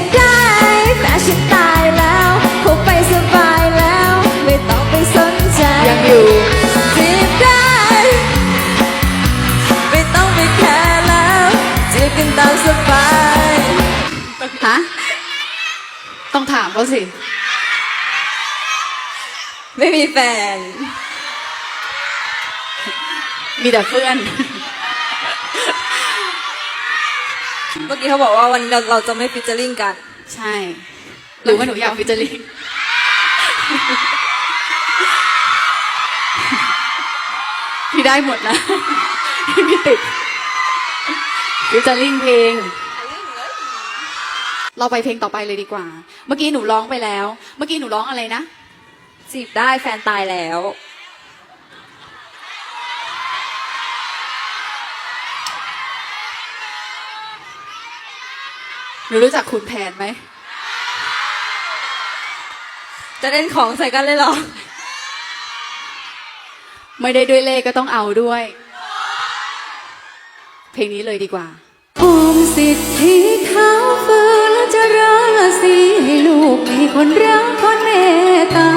บได้แฟชั่นตายแล้วคงไปสบายแล้ว ไม่ต้องไปสนใจยังอยู่จีบได้ ไม่ต้องไปแคร์แล้วจีบกันตามสบายฮะต้องถามเขาสิ ไม่มีแฟน มีแต่เพื่อน เมื่อกี้เขาบอกว่าวันนี้เราเราจะไม่ฟิชเจอริงกัน ใช่ หรือว่าหนูอยากฟิชเจอริงพี่ได้หมดนะพี่ติดฟิชเจอริงเพลง เราไปเพลงต่อไปเลยดีกว่า เมื่อกี้หนูร้องไปแล้ว เมื่อกี้หนูร้องอะไรนะจีบได้แฟนตายแล้ว หนูรู้จักคุณแผนไหม จะเล่นของใส่กันเลยเหรอ ไม่ได้ด้วยเลขก็ต้องเอาด้วย เพลงนี้เลยดีกว่าภูมิสิทธิขาวฟื้นจะราสีให้ลูกมีคนรักคนเมตตา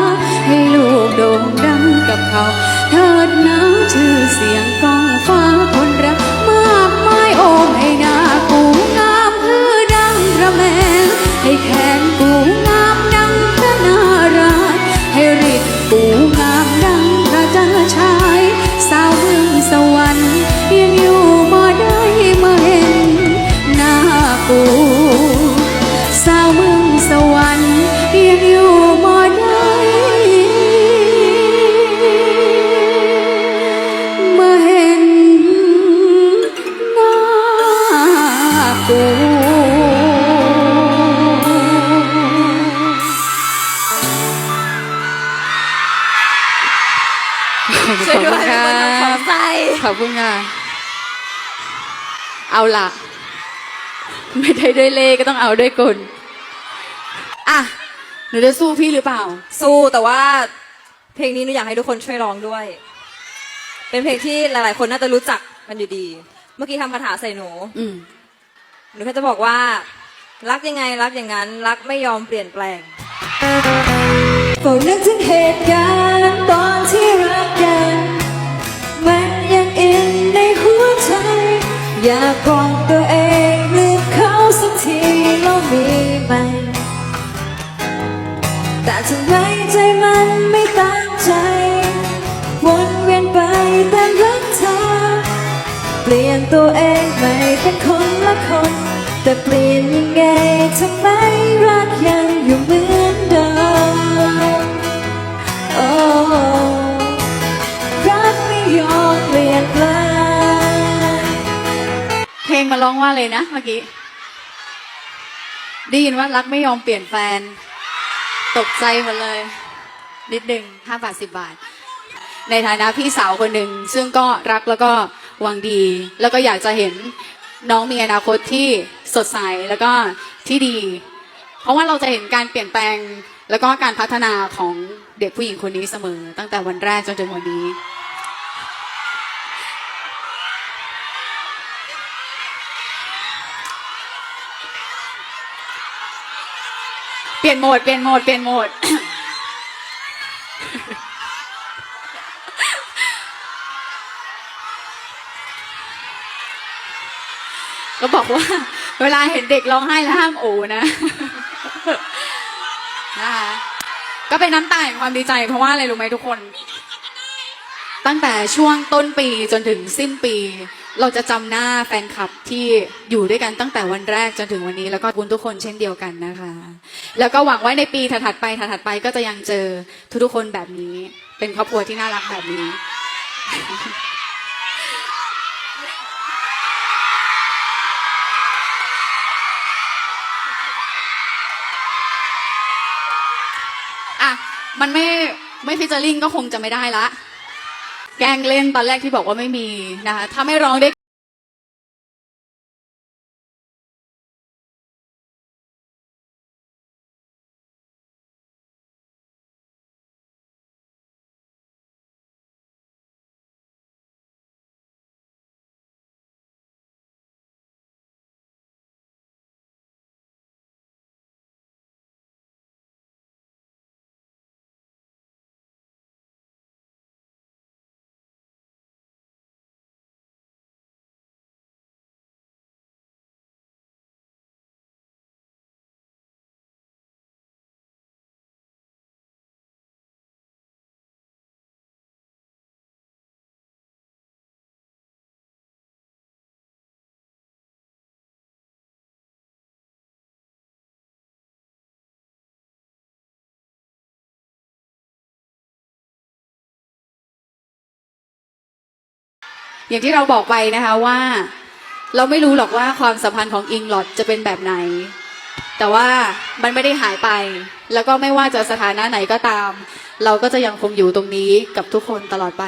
ช่วยด้วยขอบคุณครัเป็นคนขอบใส่ ขอบคุณค่ะ เอาล่ะ ไม่ได้ด้วยเลขก็ต้องเอาด้วยกลอะหนูจะสู้พี่หรือเปล่า สู้แต่ว่าเพลงนี้หนูอยากให้ทุกคนช่วยร้องด้วย เป็นเพลงที่หลาย ๆ คนน่าจะรู้จักกันอยู่ดี เมื่อกี้ทำคาถาใส่หนู อืมหนูแค่จะบอกว่า รักยังไงรักอย่างนั้น รักไม่ยอมเปลี่ยนแปลงเฝ้านึกถึงเหตุการณ์ตอน เปลี่ยนตัวเองไม่เป็นคนละคน แต่เปลี่ยนยังไงทำไมรักยังอยู่เหมือนเดิมโอ้รักไม่ยอมเปลี่ยนแปลงเพลงมาร้องว่าเลยนะเมื่อกี้ได้ยินว่ารักไม่ยอมเปลี่ยนแฟน ตกใจหมดเลย นิดหนึ่งห้าบาทสิบบาท ในฐานะพี่สาวคนหนึ่ง ซึ่งก็รักแล้วก็ หวังดี แล้วก็อยากจะเห็นน้องมีอนาคตที่สดใสแล้วก็ที่ดี เพราะว่าเราจะเห็นการเปลี่ยนแปลงแล้วก็การพัฒนาของเด็กผู้หญิงคนนี้เสมอ ตั้งแต่วันแรกจนถึงวันนี้ เปลี่ยนโหมดเปลี่ยนโหมดเปลี่ยนโหมด ก็บอกว่า เวลาเห็นเด็กร้องไห้แล้วห้ามโอนะนะคะก็เป็นน้ำตาแห่งความดีใจ เพราะว่าอะไรรู้ไหมทุกคน ตั้งแต่ช่วงต้นปีจนถึงสิ้นปี เราจะจำหน้าแฟนคลับที่อยู่ด้วยกันตั้งแต่วันแรกจนถึงวันนี้ แล้วก็คุณทุกคนเช่นเดียวกันนะคะ แล้วก็หวังไว้ในปีถัดไปถัดไปก็จะยังเจอทุกๆคนแบบนี้ เป็นครอบครัวที่น่ารักแบบนี้ อะมันไม่ไม่ฟิชเจอริงก็คงจะไม่ได้ละ แกล้งเล่นตอนแรกที่บอกว่าไม่มีนะคะถ้าไม่ร้องได้ อย่างที่เราบอกไปนะคะว่า เราไม่รู้หรอกว่าความสัมพันธ์ของอิงหลอดจะเป็นแบบไหน แต่ว่ามันไม่ได้หายไป แล้วก็ไม่ว่าจะสถานะไหนก็ตาม เราก็จะยังคงอยู่ตรงนี้กับทุกคนตลอดไป